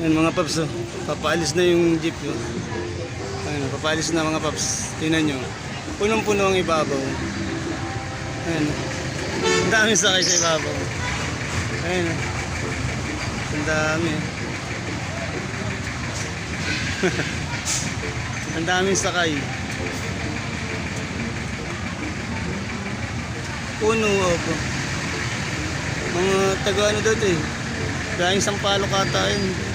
Yan mga paps, oh. papaalis na yung jeep. Oh. Ayun, oh, papaalis na mga paps. Tingnan nyo. Punong-puno ang ibabaw. Ayun. oh. Ang dami sakay sa ibabaw. Ayun. oh. Ang dami. Ang daming sakay. Puno ako. Mga taga ano daw to eh. Gayang sampalo kata yun.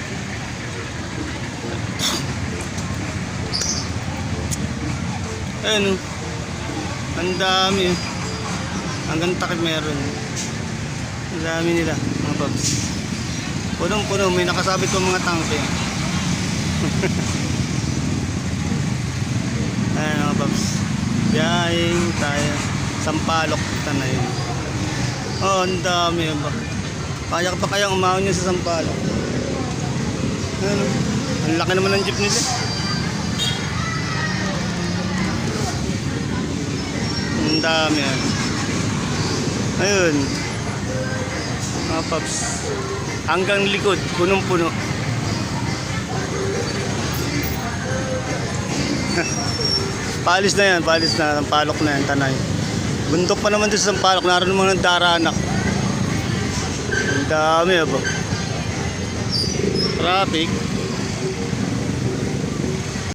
Ayun oh. Ang dami oh. Hanggang takip meron. Ang dami nila, mga paps. Punong-puno, may nakasabit pa mga tangke. Ayan mga paps. Biyahing tayo. Sampalok na yun. Oh, ang dami ba? Kaya pa kayang umahon niya sa Sampalok. Ano? Ang laki naman ng jeep nila. Dami yan. Ayun. Mga paps. Hanggang likod, punong-puno. Palis na yan, palis na. Sampalok na yan, tanay. Bundok pa naman doon sa Sampalok. Naroon mga daranak. Ang dami, abo. Traffic.